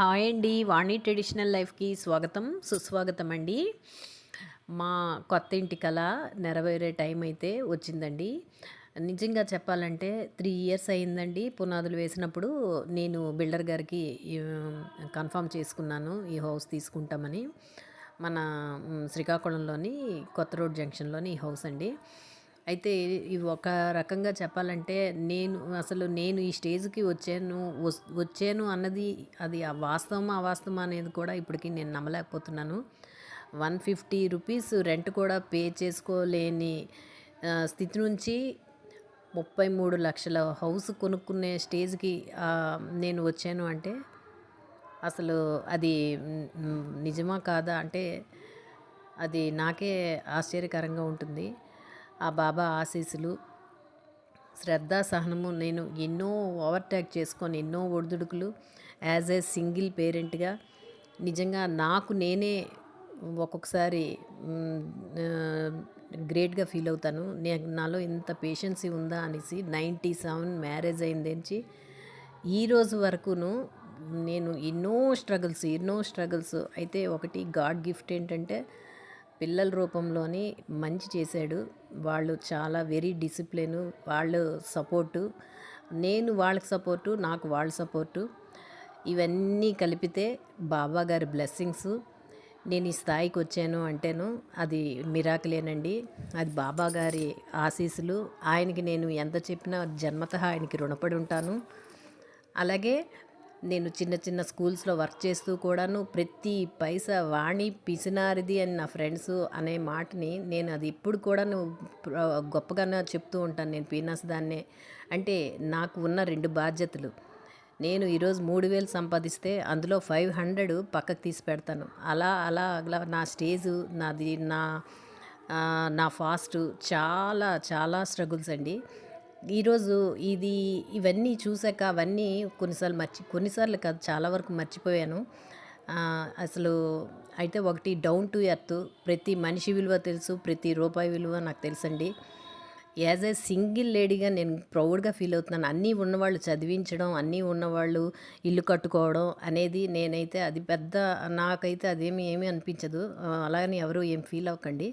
Hi అండి. వాణి traditional లైఫ్కి స్వాగతం సుస్వాగతం అండి మా కొత్త ఇంటి కళ నెరవేరే టైం అయితే వచ్చిందండి. నిజంగా చెప్పాలంటే త్రీ ఇయర్స్ అయిందండి పునాదులు వేసినప్పుడు. నేను బిల్డర్ గారికి కన్ఫర్మ్ చేసుకున్నాను ఈ హౌస్ తీసుకుంటామని. మన శ్రీకాకుళంలోని కొత్త రోడ్ జంక్షన్లోని ఈ హౌస్ అండి. అయితే ఇవి ఒక రకంగా చెప్పాలంటే నేను అసలు నేను ఈ స్టేజ్కి వచ్చాను వస్- వచ్చాను అన్నది అది ఆ వాస్తవమా అవాస్తవమా అనేది కూడా ఇప్పటికీ నేను నమ్మలేకపోతున్నాను. వన్ ఫిఫ్టీ రూపీస్ రెంట్ కూడా పే చేసుకోలేని స్థితి నుంచి ముప్పై మూడు లక్షల హౌస్ కొనుక్కునే స్టేజ్కి నేను వచ్చాను అంటే అసలు అది నిజమా కాదా అంటే అది నాకే ఆశ్చర్యకరంగా ఉంటుంది. ఆ బాబా ఆశీస్సులు శ్రద్ధ సహనము నేను ఎన్నో ఓవర్టేక్ చేసుకొని ఎన్నో ఒడిదుడుకులు యాజ్ ఏ సింగిల్ పేరెంట్గా నిజంగా నాకు నేనే ఒక్కొక్కసారి గ్రేట్గా ఫీల్ అవుతాను. నే నాలో ఇంత పేషెన్సీ ఉందా అనేసి నైంటీ సెవెన్ మ్యారేజ్ అయిందేంచి ఈరోజు వరకును నేను ఎన్నో స్ట్రగుల్స్ ఎన్నో స్ట్రగుల్స్. అయితే ఒకటి గాడ్ గిఫ్ట్ ఏంటంటే పిల్లల రూపంలోని మంచి చేశాడు. వాళ్ళు చాలా వెరీ డిసిప్లిన్ వాళ్ళు సపోర్టు. నేను వాళ్ళకి సపోర్టు నాకు వాళ్ళ సపోర్టు. ఇవన్నీ కలిపితే బాబా గారి బ్లెస్సింగ్స్. నేను ఈ స్థాయికి వచ్చాను అంటేను అది మిరాకులేనండి. అది బాబా గారి ఆశీస్సులు. ఆయనకి నేను ఎంత చెప్పినా జన్మత ఆయనకి రుణపడి ఉంటాను. అలాగే నేను చిన్న చిన్న స్కూల్స్లో వర్క్ చేస్తూ కూడాను ప్రతి పైసా వాణి పిసినారిది అని నా ఫ్రెండ్స్ అనే మాటని నేను అది ఇప్పుడు కూడాను గొప్పగానే చెప్తూ ఉంటాను నేను పీనాస్ దాన్నే. అంటే నాకు ఉన్న రెండు బాధ్యతలు. నేను ఈరోజు మూడు వేలు సంపాదిస్తే అందులో ఫైవ్ హండ్రెడ్ పక్కకు తీసి పెడతాను. అలా అలా అలా నా స్టేజు నాది నా నా ఫాస్ట్ చాలా చాలా స్ట్రగుల్స్ అండి. ఈరోజు ఇది ఇవన్నీ చూసాక అవన్నీ కొన్నిసార్లు మర్చి కొన్నిసార్లు కాదు చాలా వరకు మర్చిపోయాను. అసలు అయితే ఒకటి డౌన్ టు ఎర్త్ ప్రతి మనిషి విలువ తెలుసు ప్రతి రూపాయి విలువ నాకు తెలుసండి. యాజ్ ఏ సింగిల్ లేడీగా నేను ప్రౌడ్గా ఫీల్ అవుతున్నాను. అన్నీ ఉన్నవాళ్ళు చదివించడం అన్నీ ఉన్నవాళ్ళు ఇల్లు కట్టుకోవడం అనేది నేనైతే అది పెద్ద నాకైతే అదేమి ఏమీ అనిపించదు. అలాగని ఎవరు ఏం ఫీల్ అవ్వకండి.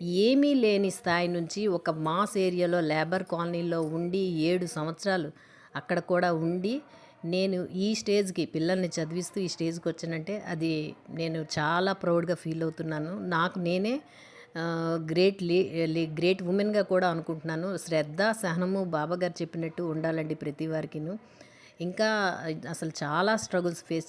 ఏమీ లేని స్థాయి నుంచి ఒక మాస్ ఏరియాలో లేబర్ కాలనీలో ఉండి ఏడు సంవత్సరాలు అక్కడ కూడా ఉండి నేను ఈ స్టేజ్కి పిల్లల్ని చదివిస్తూ ఈ స్టేజ్కి వచ్చానంటే అది నేను చాలా ప్రౌడ్గా ఫీల్ అవుతున్నాను. నాకు నేనే గ్రేట్ లీ గ్రేట్ ఉమెన్గా కూడా అనుకుంటున్నాను. శ్రద్ధ సహనము బాబా గారు చెప్పినట్టు ఉండాలండి ప్రతి వారికిను. ఇంకా అసలు చాలా స్ట్రగుల్స్ ఫేస్